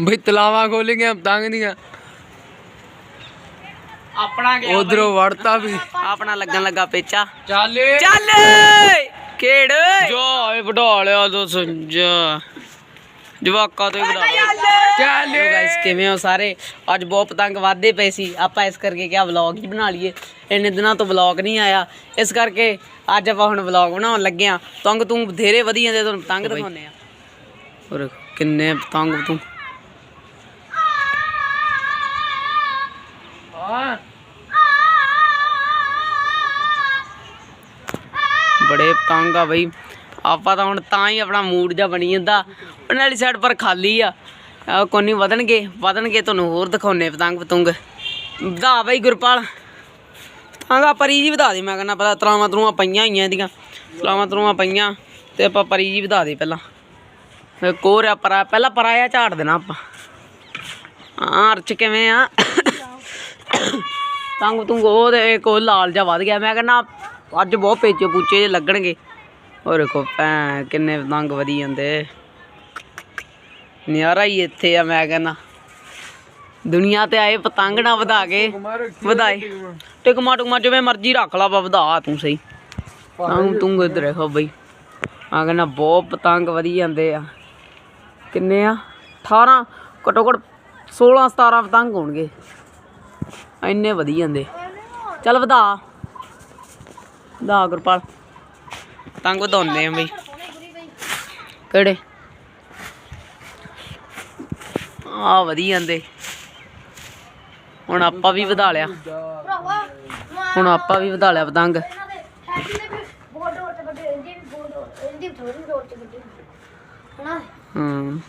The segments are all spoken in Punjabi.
ਬਈ ਤਲਾਵਾਂ ਖੋਲ ਗਈਆਂ ਪਤੰਗ ਦੀਆਂ। ਆਪਣਾ ਗਿਆ ਉਧਰੋਂ ਵੜਤਾ ਵੀ। ਆਪਣਾ ਲੱਗਣ ਲੱਗਾ ਪੇਚਾ। ਚੱਲ ਚੱਲ ਖੇਡ ਜਾ ਏ ਵਡਾ ਲਿਆ ਦੋ ਸੰਜਾ। ਜਵਾਕਾ ਤੋਂ ਵਡਾ ਚੱਲ ਗਾਇਸ ਕਿਵੇਂ ਹੋ ਸਾਰੇ? ਅੱਜ ਬਹੁਤ ਪਤੰਗ ਵਾਧੇ ਪਏ ਸੀ। ਆਪਾਂ ਇਸ ਕਰਕੇ ਕਿਹਾ ਵਲੌਗ ਹੀ ਬਣਾ ਲਈਏ। ਇੰਨੇ ਦਿਨਾਂ ਤੋਂ ਵਲੌਗ ਨਹੀਂ ਆਇਆ। ਇਸ ਕਰਕੇ ਅੱਜ ਆਪਾਂ ਹੁਣ ਵਲੌਗ ਬਣਾਉਣ ਲੱਗੇ ਆ ਤੰਗ ਤੂੰ ਬਥੇਰੇ ਵਧੀਆ ਦੇ ਤੁਹਾਨੂੰ ਪਤੰਗ ਦਿਖਾਉਂਦੇ ਆ ਔਰ ਕਿੰਨੇ ਪਤੰਗ ਤੂੰ। ਬੜੇ ਪਤੰਗ ਆ ਬਈ। ਆਪਾਂ ਤਾਂ ਹੁਣ ਤਾਂ ਹੀ ਆਪਣਾ ਮੂਡ ਜਿਹਾ ਬਣੀ ਜਾਂਦਾ। ਉਹਨਾਂ ਵਾਲੀ ਸਾਈਡ ਪਰ ਖਾਲੀ ਆ। ਆਹ ਕੋਈ ਵਧਣਗੇ ਵਧਣਗੇ ਤੁਹਾਨੂੰ ਹੋਰ ਦਿਖਾਉਨੇ ਪਤੰਗ ਪਤੰਗ। ਵਧਾ ਬਈ ਗੁਰਪਾਲ। ਪਤੰਗਾ ਪਰੀ ਜੀ ਵਧਾ ਦੇ, ਮੈਂ ਕਹਿੰਦਾ ਪਤਾ ਤਰਾਵਾਂ ਤਰੂਆਂ ਪਈਆਂ ਹੋਈਆਂ ਇਹਦੀਆਂ। ਤਰਾਵਾਂ ਤਰੂਆਂ ਪਈਆਂ, ਤੇ ਆਪਾਂ ਪਰੀ ਜੀ ਵਧਾ ਦੇ ਪਹਿਲਾਂ। ਫਿਰ ਕੋਰ ਆ ਪਰਾ ਪਹਿਲਾਂ ਪਰਾਇਆ ਝਾੜ ਦੇਣਾ ਆਪਾਂ। ਹਾਂ ਅਰਚ ਕਿਵੇਂ ਆ? ਤੰਗ ਤੁੰਗ ਉਹ ਤੇ ਕੋ ਲਾਲ ਜਾ ਵੱਧ ਗਿਆ। ਮੈਂ ਕਹਿੰਦਾ ਅੱਜ ਬਹੁਤ ਪੇਚੇ ਪੂਚੇ ਜਿਹੇ ਲੱਗਣਗੇ। ਉਹ ਦੇਖੋ ਭੈਂ ਕਿੰਨੇ ਪਤੰਗ ਵਧੀ ਜਾਂਦੇ। ਨਿਆਰਾ ਹੀ ਇੱਥੇ ਆ, ਮੈਂ ਕਹਿੰਦਾ। ਦੁਨੀਆ ਤੇ ਆਏ ਪਤੰਗ ਨਾ ਵਧਾ ਕੇ, ਵਧਾਏ। ਟਿਕਮਾ ਟੁਕਮਾ ਜਿਵੇਂ ਮਰਜ਼ੀ ਰੱਖ ਲਾ, ਬਾ, ਵਧਾ ਤੂੰ ਸਹੀ। ਤੰਗ ਤੁੰਗ ਇਧਰ ਦੇਖੋ ਬਈ। ਆ ਕਹਿੰਦਾ, ਬਹੁਤ ਪਤੰਗ ਵਧੀ ਜਾਂਦੇ ਆ। ਕਿੰਨੇ ਆ? 18 ਘੱਟੋ ਘੱਟ 16 17 ਪਤੰਗ ਹੋਣਗੇ। ਇੰਨੇ ਵਧੀ ਜਾਂਦੇ ਚੱਲ ਵਧਾ। ਵਧਾ ਗੁਰਪਾਲ। ਤੰਗ ਵਧਾਉਂਦੇ ਆ ਬਈ। ਕਿਹੜੇ? ਆ ਵਧੀ ਜਾਂਦੇ ਹੁਣ ਆਪਾਂ ਵੀ ਵਧਾ ਲਿਆ। ਹੁਣ ਆਪਾਂ ਵੀ ਵਧਾ ਲਿਆ ਪਤੰਗ ਹੂੰ।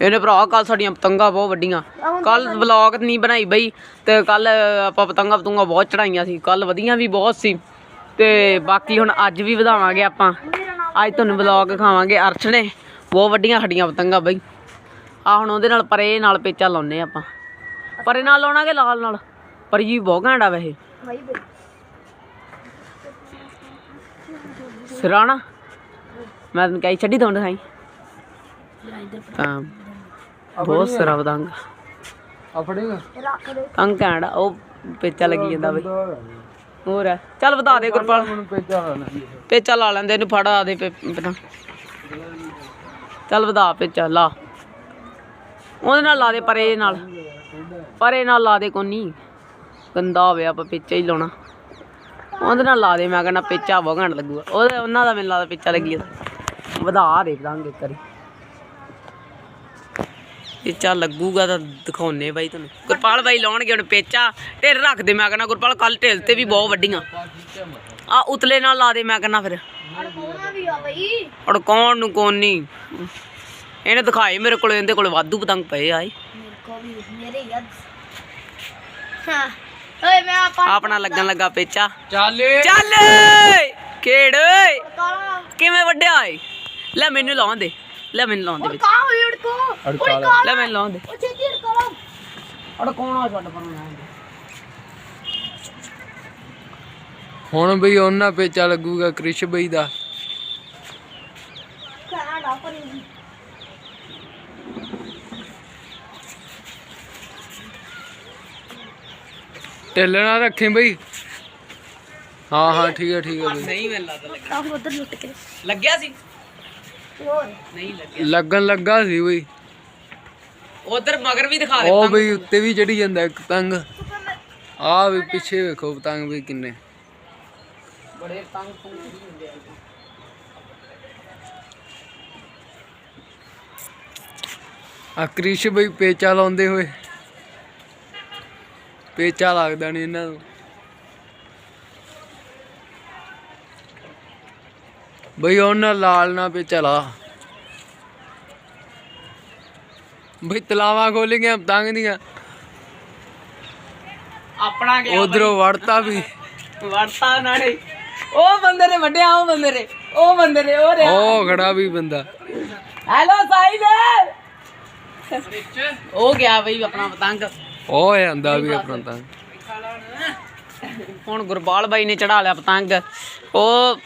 ਇਹਨੇ ਭਰਾ ਕੱਲ ਸਾਡੀਆਂ ਪਤੰਗਾਂ ਬਹੁਤ ਵੱਡੀਆਂ। ਕੱਲ ਵਲੌਗ ਨਹੀਂ ਬਣਾਈ ਬਈ ਤੇ ਕੱਲ ਆਪਾਂ ਪਤੰਗਾਂ ਪਤੰਗਾਂ ਬਹੁਤ ਚੜਾਈਆਂ ਸੀ। ਕੱਲ ਵਧੀਆਂ ਵੀ ਬਹੁਤ ਸੀ। ਤੇ ਬਾਕੀ ਹੁਣ ਅੱਜ ਵੀ ਵਧਾਵਾਂਗੇ ਆਪਾਂ। ਅੱਜ ਤੁਹਾਨੂੰ ਵਲੌਗ ਖਾਵਾਂਗੇ ਅਰਸ਼ ਨੇ। ਬਹੁਤ ਵੱਡੀਆਂ ਹੱਡੀਆਂ ਪਤੰਗਾਂ ਬਈ। ਆ ਹੁਣ ਉਹਦੇ ਨਾਲ ਪਰੇ ਨਾਲ ਪੇਚਾ ਲਾਉਨੇ ਆਪਾਂ। ਪਰੇ ਨਾਲ ਲਾਉਣਾਗੇ ਲਾਲ ਨਾਲ। ਪਰ ਜੀ ਬਹੁਤ ਘੈਂਟਾ ਵੈਸੇ। ਸਿਰਾਣਾ ਮੈਂ ਤੈਨੂੰ ਕਹੀ ਛੱਡੀ ਤੋਂ ਦਿਖਾਈ। ਤਾਂ ਬਹੁਤ ਸਿਰਾ ਪਤੰਗ ਆ ਫੜੇਗਾ ਤੰਗ ਘੈਂਟਾ ਉਹ ਪੇਚਾ ਲੱਗੀ ਜਾਂਦਾ ਬਈ। ਹੋਰ ਆ। ਚੱਲ ਵਧਾ ਦੇ ਗੁਰਪਾਲ। ਮੈਨੂੰ ਪੇਚਾ ਲਾ ਲੈਂਦੇ ਇਹਨੂੰ ਫੜਾ ਦੇ ਪੇ- ਪਤੰਗ ਚੱਲ ਵਧਾ ਪੇਚਾ ਲਾ। ਉਹਦੇ ਨਾਲ ਲਾ ਦੇ ਪਰੇ ਨਾਲ। ਪਰੇ ਨਾਲ ਲਾ ਦੇ ਕੋਨੀ। ਗੰਦਾ ਹੋਵੇ ਆਪਾਂ ਪੇਚਾ ਹੀ ਲਾਉਣਾ। ਉਹਦੇ ਨਾਲ ਲਾ ਦੇ ਮੈਂ ਕਹਿੰਦਾ ਪੇਚਾ ਬਹੁਤ ਘੰਟ ਲੱਗੂਗਾ। ਉਹਦੇ ਉਹਨਾਂ ਦਾ ਮੈਨੂੰ ਲੱਗਦਾ ਪੇਚਾ ਲੱਗੀ ਵਧਾ ਦੇ ਦਾਂਗੇ ਕਰੀ ਪੇਚਾ ਲੱਗੂਗਾ ਤਾਂ ਦਿਖਾਉਨੇ ਬਾਈ ਤੁਹਾਨੂੰ। ਗੁਰਪਾਲ ਬਾਈ ਲਾਉਣਗੇ ਹੁਣ ਪੇਚਾ ਢੇਰ ਰੱਖ ਦੇ ਮੈਂ ਕਹਿੰਦਾ ਗੁਰਪਾਲ ਕੱਲ ਢੇਲ ਤੇ ਵੀ ਬਹੁਤ ਵੱਡੀਆਂ। ਆ ਉਤਲੇ ਨਾਲ ਲਾ ਦੇ ਮੈਂ ਕਹਿੰਦਾ ਫਿਰ। ਕੌਣ ਨੂੰ ਕੌਣ ਨਹੀਂ। ਇਹਨੇ ਦਿਖਾਏ ਮੇਰੇ ਕੋਲ ਇਹਦੇ ਕੋਲ ਵਾਧੂ ਪਤੰਗ ਪਏ ਆਏ ਓਏ ਮੈਂ ਆਪਾਂ ਆਪਣਾ ਲੱਗਣ ਲੱਗਾ ਪੇਚਾ। ਚੱਲ ਚੱਲ ਖੇਡ ਕਿਵੇਂ ਵੱਡਿਆ ਏ? ਲੈ ਮੈਨੂੰ ਲਾਉਣ ਦੇ। ਲੈ ਮੈਨੂੰ ਲਾਉਣ ਦੇ ਵਿੱਚ। ਕਾ ਹੋਈ ਉੜਕੋ ਅੜਕਾ ਲੈ। ਮੈਨੂੰ ਲਾਉਣ ਦੇ। ਉਹ ਛੇਤੀ ਉੜਕੋ ਲਾ। ਅੜ ਕੌਣ ਆ ਛੱਡ ਪਰ ਦੇ ਹੁਣ ਬਈ ਉਹਨਾਂ ਪੇਚਾ ਲੱਗੂਗਾ ਕ੍ਰਿਸ਼ ਬਈ ਦਾ। ਕਾ ਪਰੀ ਨਾ ਰੱਖੇ ਬਈ। ਹਾਂ ਹਾਂ ਠੀਕ ਹੈ ਠੀਕ ਹੈ ਬਈ। ਨਹੀਂ ਮੈਨੂੰ ਲੱਗਦਾ ਲੱਗਿਆ ਸੀ? ਨਹੀਂ ਲੱਗਿਆ ਲੱਗਣ ਲੱਗਾ ਸੀ ਬਈ। ਉਧਰ ਮਗਰ ਵੀ ਦਿਖਾ ਦੇ ਉਹ ਬਈ ਉੱਤੇ ਵੀ ਚੜੀ ਜਾਂਦਾ ਇੱਕ ਪਤੰਗ ਆ ਵੀ ਪਿੱਛੇ ਵੇਖੋ ਪਤੰਗ ਵੀ ਕਿੰਨੇ। ਬੜੇ ਤੰਗ ਤੰਗ ਹੁੰਦੇ ਆ? ਆ ਕ੍ਰਿਸ਼ ਬਈ ਪੇਚਾ ਲਾਉਂਦੇ ਹੋਏ। ਪੇਚਾ ਲੱਗਦਾ ਨਹੀਂ ਇਹਨਾਂ ਨੂੰ। ਬਈ ਉਹਨਾਂ ਲਾਲ ਨਾ ਪੇਚਾ ਲਾ ਬਈ ਤਲਾਵਾਂ ਖੋਲ ਗਈਆਂ ਪਤੰਗ ਦੀਆਂ। ਆਪਣਾ ਗਿਆ ਉਧਰੋਂ ਵੜਤਾ ਵੀ। ਵਰਤਾ ਨਾਲੇ ਉਹ ਬੰਦੇ ਨੇ ਵੱਡਿਆ ਉਹ ਬੰਦੇ ਨੇ। ਉਹ ਬੰਦੇ ਨੇ ਉਹ ਰਿਹਾ। ਉਹ ਖੜਾ ਵੀ ਬੰਦਾ। ਹੈਲੋ ਸਾਹਿਲ। ਉਹ ਗਿਆ ਬਈ ਆਪਣਾ ਪਤੰਗ। ਉਹ ਜਾਂਦਾ ਵੀ ਆਪਣਾ ਤਾਂ ਹੁਣ ਗੁਰਬਾਲ ਬਾਈ ਨੇ ਚੜਾ ਲਿਆ ਪਤੰਗ। ਉਹ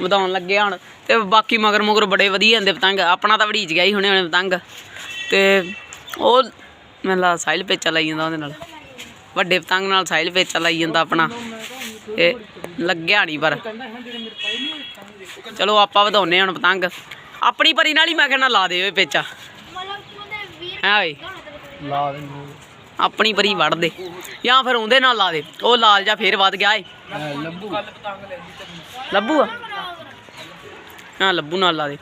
ਵਧਾਉਣ ਲੱਗੇ ਹੁਣ ਤੇ ਬਾਕੀ ਮਗਰ ਮਗਰ ਬੜੇ ਵਧੀਆ ਹੁੰਦੇ ਪਤੰਗ। ਆਪਣਾ ਤਾਂ ਵੜੀਚ ਗਿਆ ਹੀ ਹੁਣੇ ਹੁਣੇ ਪਤੰਗ। ਤੇ ਉਹ ਮੈਨੂੰ ਲਾ ਸਾਈਲ ਪੇਚਾ ਲਾਈ ਜਾਂਦਾ ਉਹਦੇ ਨਾਲ। ਵੱਡੇ ਪਤੰਗ ਨਾਲ ਸਾਈਲ ਪੇਚਾ ਲਾਈ ਜਾਂਦਾ ਆਪਣਾ। ਇਹ ਲੱਗਿਆ ਨਹੀਂ ਪਰ। ਚਲੋ ਆਪਾਂ ਵਧਾਉਨੇ ਹੁਣ ਪਤੰਗ। ਆਪਣੀ ਪਰੀ ਨਾਲ ਹੀ ਮੈਂ ਕਹਿੰਦਾ ਲਾ ਦੇ ਓਏ ਪੇਚਾ। ਹੈ ਓਏ ਲਾ ਦੇ ਆਪਣੀ ਪਰੀ ਵੜ ਦੇ। ਜਾਂ ਫਿਰ ਉਹਦੇ ਨਾਲ ਲਾ ਦੇ। ਉਹ ਲਾਲ ਜਾਂ ਫੇਰ ਵੱਧ ਗਿਆ ਏ। ਲੱਭੂ ਲੱਭੂ। ਆ ਹਾਂ ਲੱਭੂ ਨਾਲ ਲਾ ਦੇ।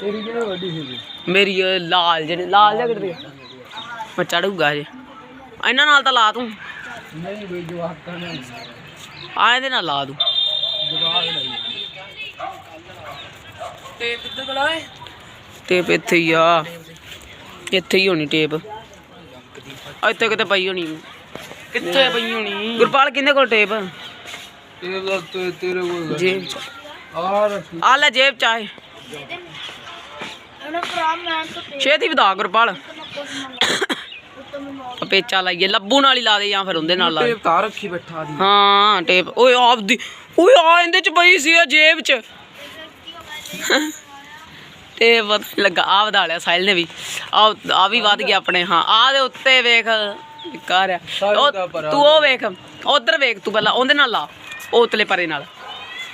ਤੇਰੀ ਕਿਹੜੀ ਵੱਡੀ ਸੀ? ਮੇਰੀ ਇਹ ਲਾਲ ਜਿਹੜੇ ਲਾਲ ਜਿਹਾ ਗਿਆ ਮੈਂ ਚੜੂਗਾ ਜੇ ਇਹਨਾਂ ਨਾਲ ਤਾਂ ਲਾ ਤੂੰ। ਨਹੀਂ ਬਈ ਜਵਾਕਾਂ ਨੇ ਆ ਇਹਦੇ ਨਾਲ ਲਾ ਦੂੰ ਜਵਾਕ ਕਿੱਦਾਂ ਬਲਾਏ ਟੇਪ ਇੱਥੇ ਹੀ ਆ। ਇੱਥੇ ਹੀ ਹੋਣੀ ਟੇਪ। ਇੱਥੇ ਕਿਤੇ ਪਈ ਹੋਣੀ। ਕਿੱਥੇ ਪਈ ਹੋਣੀ? ਗੁਰਪਾਲ ਕਿੰਨੇ ਕੋਲ ਟੇਪ? ਇਹ ਲੱਗ ਤੇ ਤੇਰੇ ਕੋਲ ਚ ਆ ਲੈ ਜੇਬ ਚ ਆਏ ਉਹਨੇ ਭਰਾ ਮੈਂ ਤਾਂ ਤੇ ਛੇਤੀ ਵਧਾ ਗੁਰਪਾਲ। ਪੇਚਾ ਲਾਈਏ ਲੱਭੂ ਨਾਲ ਹੀ ਲਾ ਦੇ ਜਾਂ ਫਿਰ ਉਹਦੇ ਨਾਲ ਲਾ ਦੇ। ਟੇਪ ਤਾਂ ਰੱਖੀ ਬੈਠਾ ਦੀ। ਹਾਂ ਟੇਪ। ਓਏ ਆਪਦੀ ਓਏ ਆ ਇਹਦੇ ਚ ਪਈ ਸੀ ਆ ਜੇਬ ਚ। ਤੇ ਪਤਾ ਨੀ ਲੱਗਾ ਆ ਵਧਾ ਲਿਆ ਸਾਹਿਲ ਨੇ ਵੀ। ਆ ਆ ਵੀ ਵੱਧ ਗਿਆ ਆਪਣੇ ਹਾਂ ਆ ਦੇ ਉੱਤੇ ਵੇਖ ਕਰ ਸਾਹਿਲ ਦਾ ਪਰ। ਤੂੰ ਉਹ ਵੇਖ ਉਧਰ ਵੇਖ ਤੂੰ ਪਹਿਲਾਂ ਉਹਦੇ ਨਾਲ ਲਾ ਉਹ ਉਤਲੇ ਪਰੇ ਨਾਲ।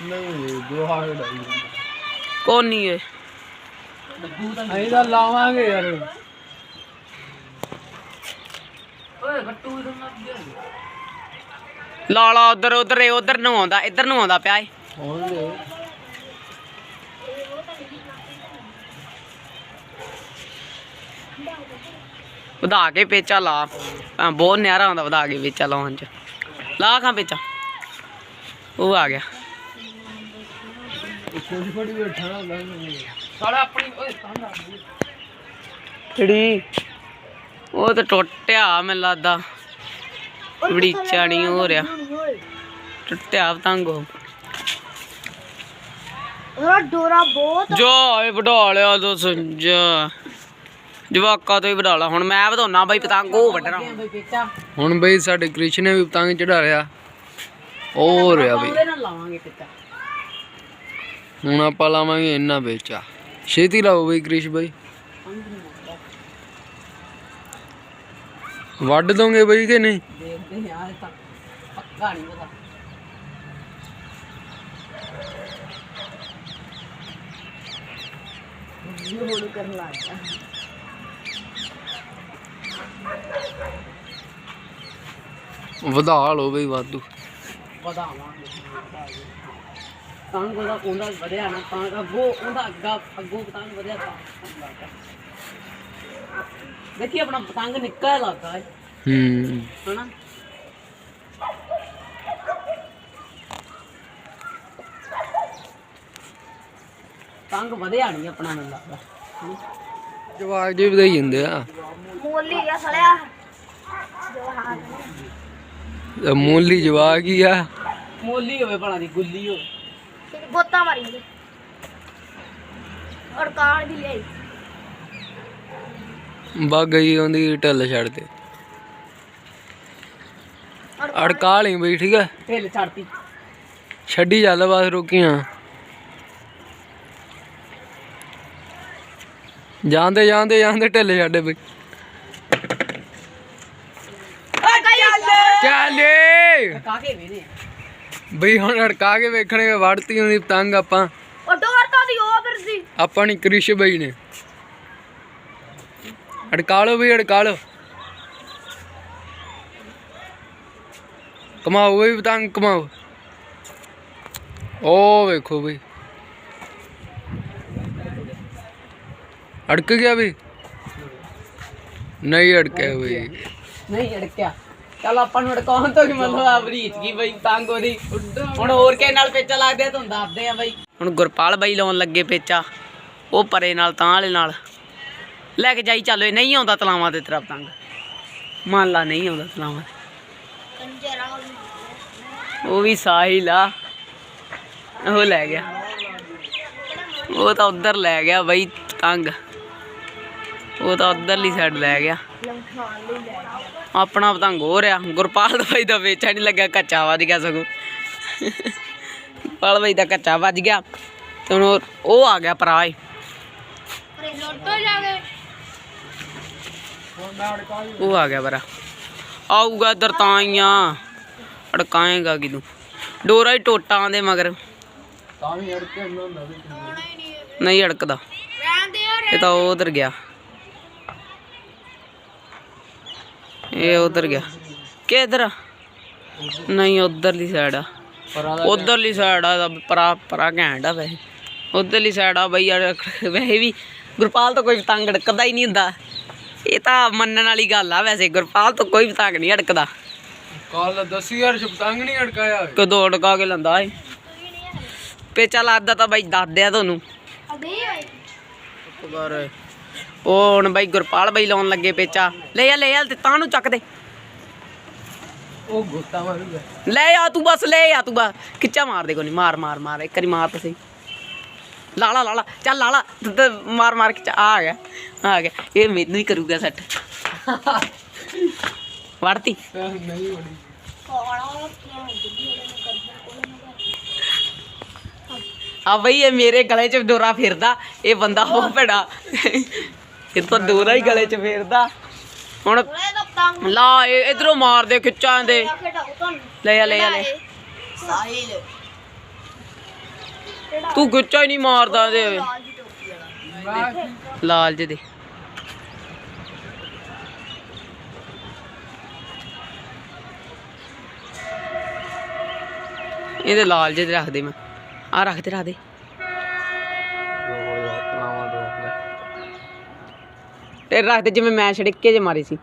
ਨਹੀਂ ਜਵਾਕ ਲਈ ਕੋਣ ਨਹੀਂ ਏ ਅਸੀਂ ਤਾਂ ਲਾਵਾਂਗੇ ਯਾਰ ਲਾਲਾ ਉਧਰ ਉਧਰ ਏ ਉਧਰ ਨੂੰ ਆਉਂਦਾ ਇੱਧਰ ਨੂੰ ਆਉਂਦਾ ਪਿਆ ਏ ਹੋਣਗੇ ਵਧਾ ਕੇ ਪੇਚਾ ਲਾ। ਬਹੁਤ ਨਿਆਰਾ ਹੁੰਦਾ ਵਧਾ ਕੇ ਪੇਚਾ ਲਾਉਣ ਚ। ਲਾ ਖਾਂ ਪੇਚਾ। ਉਹ ਆ ਗਿਆ। ਕੁਝ ਫੜੀ ਬੈਠਾ ਸਾਲਾ ਆਪਣੀ। ਓਏ ਉਹ ਤਾਂ ਟੁੱਟਿਆ ਮੈਨੂੰ ਲੱਗਦਾ। ਬੜੀਚਾ ਨਹੀਂ ਹੋ ਰਿਹਾ। ਓਏ? ਟੁੱਟਿਆ ਪਤੰਗ ਉਹ ਉਹਦਾ ਡੋਰਾ ਬਹੁਤ ਜਾ ਏ ਵਡਾ ਲਿਆ ਦੋ ਸੰਜਾ। ਜਵਾਕਾ ਤੋਂ ਹੀ ਵਡਾ ਲਾ। ਹੁਣ ਮੈਂ ਵਧਾਉਣਾ ਬਾਈ ਪਤੰਗ ਉਹ ਵੱਢਣਾ। ਹੁਣ ਬਈ ਸਾਡੇ ਕ੍ਰਿਸ਼ਨ ਨੇ ਵੀ ਪਤੰਗ ਚੜਾ ਰਿਆ ਉਹ ਹੋ ਰਿਹਾ ਬਈ। ਉਹਦੇ ਨਾਲ ਲਾਵਾਂਗੇ ਪੇਚਾ ਹੁਣ ਆਪਾਂ ਲਾਵਾਂਗੇ ਇੰਨਾ ਵੇਚਾ। ਛੇਤੀ ਲਾਓ ਬਈ ਕ੍ਰਿਸ਼ ਬਈ। ਵੱਢ ਦੋਗੇ ਬਈ ਕਿ ਨਹੀਂ? ਦੇਖਦੇ ਯਾਰ ਇਹ ਤਾਂ ਪੱਕਾ ਨਹੀਂ ਪਤਾ। ਵਧਾ ਲਓ ਬਈ ਵਾਧੂ। ਵਧਾਵਾਂਗੇ। ਤੰਗ ਉਹਦਾ ਉਹਦਾ ਵਧਿਆ ਨਾ ਤਾਂ ਅੱਗੋਂ ਉਹਦਾ ਅੱਗਾ ਅੱਗੋਂ ਪਤੰਗ ਵਧਿਆ ਤਾਂ ਦੇਖੀ ਆਪਣਾ ਪਤੰਗ ਨਿੱਕਾ ਲੱਗਾ ਹੈ। ਹੂੰ। ਹਨਾ? ਤੰਗ ਵਧਿਆ ਨਹੀਂ ਆਪਣਾ ਮੈਨੂੰ ਲੱਗਦਾ। ਜਵਾਕ ਜੀ ਵਧਾਈ ਜਾਂਦੇ ਆ। ਮੋਲੀ ਗਿਆ ਸੜਿਆ ਜੋ ਹਾਂ ਇਹ ਮੂਲੀ ਜਵਾਕ ਹੀ ਆ। ਮੋਲੀ ਹੋਵੇ ਭਲਾ ਦੀ ਗੁੱਲੀ ਹੋਵੇ। ਤੇ ਗੋਤਾ ਮਾਰੀ ਗਈ ਔਰ ਕਾਰ ਵੀ ਲਈ ਵਗ ਗਈ ਉਹਦੀ ਢਿੱਲ ਛੱਡ ਦੇ ਅੜਕਾ ਲਈ ਬਈ ਠੀਕ ਹੈ ਢਿੱਲ ਛੱਡਤੀ। ਛੱਡੀ ਚੱਲ ਬਸ ਰੁਕੀਆਂ। ਜਾਂਦੇ ਜਾਂਦੇ ਜਾਂਦੇ ਢਿੱਲ ਛੱਡੇ ਬਈ। ਚੱਲ ਕਾਕੇ ਵੇਨੇ ਬਈ ਹੁਣ ਅੜਕਾ ਕੇ ਵੇਖਣੇ ਵੜਤੀ ਹੁੰਦੀ ਪਤੰਗ ਆਪਾਂ। ਉਹ ਡੋਰ ਤਾਂ ਦੀ ਉਹ ਫਿਰ ਸੀ। ਆਪਾਂ ਨਹੀਂ ਕ੍ਰਿਸ਼ ਬਈ ਨੇ। ਅੜਕਾ ਲਓ ਬਈ ਅੜਕਾ ਲਓ। ਕਮਾਓ ਬਈ ਪਤੰਗ ਕਮਾਓ। ਉਹ ਵੇਖੋ ਬਈ। ਅੜਕ ਗਿਆ ਬਈ। ਨਹੀਂ ਅੜਕਿਆ ਬਈ। ਨਹੀਂ ਅੜਕਿਆ ਚੱਲ ਆਪਾਂ ਨੂੰ ਅੜਕਾਉਣ ਤੋਂ ਕੀ ਮਤਲਬ ਆ ਬਰੀਚ ਕੀ ਬਈ, ਤੰਗ ਉਹਦੀ। ਹੁਣ ਹੋਰ ਕਿਸੇ ਨਾਲ ਪੇਚਾ ਲੱਗਦੇ ਤੁਹਾਨੂੰ ਦੱਸਦੇ ਆ ਬਈ। ਹੁਣ ਗੁਰਪਾਲ ਬਾਈ ਲਾਉਣ ਲੱਗੇ ਪੇਚਾ, ਉਹ ਪਰੇ ਨਾਲ, ਤਾਂ ਵਾਲੇ ਨਾਲ। ਲੈ ਕੇ ਜਾਈ ਚੱਲ ਨਹੀਂ ਆਉਂਦਾ ਤਲਾਵਾਂ ਤੇ ਤੇਰਾ ਪਤੰਗ ਮੰਨ ਲਾ ਨਹੀਂ ਆਉਂਦਾ ਤਲਾਵਾਂ ਤੇ। ਉਹ ਵੀ ਸਾਹਿਲ ਆ। ਉਹ ਲੈ ਗਿਆ। ਉਹ ਤਾਂ ਉਧਰ ਲੈ ਗਿਆ ਬਈ, ਤੰਗ। ਉਹ ਤਾਂ ਉਧਰਲੀ ਸਾਈਡ ਲੈ ਗਿਆ। ਆਪਣਾ ਪਤੰਗ ਹੋ ਰਿਹਾ ਗੁਰਪਾਲ ਭਾਈ ਦਾ ਵੇਚਾ ਨਹੀਂ ਲੱਗਾ ਕੱਚਾ ਵੱਜ ਗਿਆ ਸਗੋਂ। ਗੁਰਪਾਲ ਭਾਈ ਦਾ ਕੱਚਾ ਵੱਜ ਗਿਆ ਤੇ ਹੁਣ ਉਹ- ਆ ਗਿਆ ਭਰਾ ਏ। ਪਰ ਇਹ ਲੋਟੋ ਜਾ ਕੇ ਉਹ ਆ ਗਿਆ ਬਰਾ ਆਊਗਾ ਇੱਧਰ ਤਾਂ ਹੀ ਆ। ਅੜਕਾਏਗਾ ਕਿ ਤੂੰ ਡੋਰਾ ਹੀ ਟੋਟਾਂ ਦੇ ਮਗਰ। ਤਾਂ ਵੀ ਅੜ ਕੇ ਹੁੰਦਾ ਨਹੀਂ ਅੜਕਦਾ। ਇਹ ਤਾਂ ਉਧਰ ਗਿਆ। ਇਹ ਉਧਰ ਗਿਆ। ਕਿ ਇਧਰ ਨਹੀਂ ਉਧਰਲੀ ਸਾਈਡ ਆ। ਉਧਰਲੀ ਸਾਈਡ ਆ ਪਰਾ ਪਰਾ ਘੈਂਟ ਆ ਵੈਸੇ। ਉਧਰਲੀ ਸਾਈਡ ਆ ਬਈ ਯਾਰ ਵੈਸੇ ਵੀ ਗੁਰਪਾਲ ਤੋਂ ਕੋਈ ਪਤੰਗ ਅੜਕਦਾ ਹੀ ਨਹੀਂ ਹੁੰਦਾ। ਇਹ ਤਾਂ ਮੰਨਣ ਵਾਲੀ ਗੱਲ ਆ ਵੈਸੇ ਗੁਰਪਾਲ ਤੋਂ ਕੋਈ ਪਤੰਗ ਨਹੀਂ ਅੜਕਦਾ ਕੱਲ 10000 ਪਤੰਗ ਨਹੀਂ ਅੜਕਾਇਆ ਕਦੋਂ ਅੜਕਾ ਕੇ ਲੰਦਾ ਏ ਪੇਚਾ ਲਾਦਾ ਤਾਂ ਬਾਈ ਦੱਸਦਿਆ ਤੁਹਾਨੂੰ। ਅਬੇ ਪਰ ਉਹ ਹੁਣ ਬਾਈ ਗੁਰਪਾਲ ਬਾਈ ਲਾਉਣ ਲੱਗੇ ਪੇਚਾ। ਲੈ ਆ ਲੈ ਆ ਤੇ ਤਾਂ ਨੂੰ ਚੱਕ ਦੇ। ਉਹ ਗੋਤਾ ਮਾਰੂਗਾ ਲੈ ਆ ਤੂੰ ਬਸ ਲੈ ਆ ਤੂੰ ਬਸ। ਖਿੱਚਾ ਮਾਰ ਦੇ ਕੋਈ ਨਹੀਂ ਮਾਰ ਮਾਰ ਮਾਰ ਇੱਕ ਵਾਰੀ ਮਾਰ ਤਾਂ ਸਹੀ। ਲਾਲਾ ਲਾਲਾ ਚੱਲ ਲਾਲਾ ਮਾਰ ਮਾਰ ਖਿੱਚਾ ਆ ਗਿਆ ਆ ਗਿਆ। ਇਹ ਮੈਨੂੰ ਹੀ ਕਰੂਗਾ ਸੈੱਟ। ਵੜਤੀ। ਨਹੀਂ ਆ ਬਈ ਇਹ ਮੇਰੇ ਗਲੇ 'ਚ ਡੋਰਾ ਫਿਰਦਾ ਇਹ ਬੰਦਾ ਹੋ ਭੜਾ। ਇਹ ਤਾਂ ਡੋਰਾ ਹੀ ਗਲੇ 'ਚ ਫਿਰਦਾ। ਹੁਣ ਲਾ ਇਹ ਇਧਰੋਂ ਮਾਰ ਖਿੱਚਾਂ ਦੇ। ਲੈ ਆ ਲੈ ਆ, ਲੈ। ਸਾਹਿਲ ਤੂੰ ਖਿੱਚਾ ਹੀ ਨਹੀਂ ਮਾਰਦਾ ਦੇ ਲਾਲ ਜੇ ਦੇ। ਇਹਦੇ ਲਾਲ ਜਿਹੇ ਦੇ ਰੱਖ ਦੇ ਮੈਂ। ਆ ਰੱਖ ਦੇ ਰੱਖ ਦੇ। ਤੇ ਰੱਖ ਦੇ ਜਿਵੇਂ ਮੈਂ ਛੜਿੱਕੇ ਜੇ ਮਾਰੀ ਸੀ।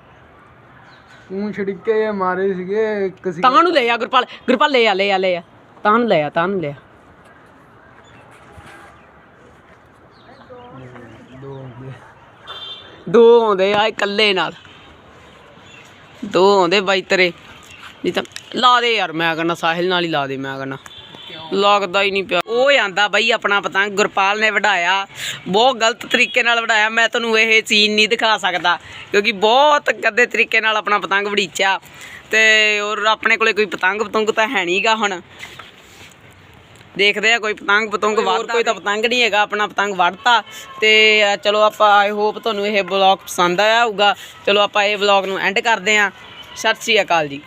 ਤੂੰ ਛਿੜਕੇ ਮਾਰੇ ਸੀਗੇ ਇੱਕ ਸੀ ਤਾਂ ਨੂੰ ਲੈ ਆ ਗੁਰਪਾਲ ਗੁਰਪਾਲ ਲੈ ਆ ਲੈ ਆ ਲੈ ਆ। ਤਾਂ ਨੂੰ ਲੈ ਆ ਤਾਂ ਨੂੰ ਲੈ ਆ। ਦੋ ਹੁੰਦੇ ਦੋ ਆਉਂਦੇ ਆ ਇਕੱਲੇ ਨਾਲ। ਦੋ ਆਉਂਦੇ ਬਾਈ ਤੇਰੇ। ਨਹੀਂ ਤਾਂ ਲਾ ਦੇ ਯਾਰ ਮੈਂ ਕਹਿੰਦਾ ਸਾਹਿਲ ਨਾਲ ਹੀ ਲਾ ਦੇ ਮੈਂ ਕਹਿੰਦਾ। ਲੱਗਦਾ ਹੀ ਨਹੀਂ ਪਿਆ। ਉਹ ਆਂਦਾ ਬਾਈ ਆਪਣਾ ਪਤੰਗ ਗੁਰਪਾਲ ਨੇ ਵਢਾਇਆ। ਬਹੁਤ ਗਲਤ ਤਰੀਕੇ ਨਾਲ ਵਢਾਇਆ। ਮੈਂ ਤੁਹਾਨੂੰ ਇਹ ਸੀਨ ਨਹੀਂ ਦਿਖਾ ਸਕਦਾ ਕਿਉਂਕਿ ਬਹੁਤ ਗੰਦੇ ਤਰੀਕੇ ਨਾਲ ਆਪਣਾ ਪਤੰਗ ਵੜੀਚਿਆ ਤੇ ਔਰ ਆਪਣੇ ਕੋਲੇ ਕੋਈ ਪਤੰਗ ਪਤੰਗ ਤਾਂ ਹੈ ਨਹੀਂਗਾ ਹੁਣ। ਦੇਖਦੇ ਆ ਕੋਈ ਪਤੰਗ ਪਤੰਗ ਵੱਧਦਾ ਕੋਈ ਤਾਂ ਪਤੰਗ ਨਹੀਂ ਹੈਗਾ ਆਪਣਾ ਪਤੰਗ ਵੱਢਤਾ। ਤੇ ਚਲੋ ਆਪਾਂ ਆਈ ਹੋਪ ਤੁਹਾਨੂੰ ਇਹ ਵਲੌਗ ਪਸੰਦ ਆਇਆ ਹੋਊਗਾ। ਚਲੋ ਆਪਾਂ ਇਹ ਵਲੌਗ ਨੂੰ ਐਂਡ ਕਰਦੇ ਆ। ਸਤਿ ਸ਼੍ਰੀ ਅਕਾਲ ਜੀ।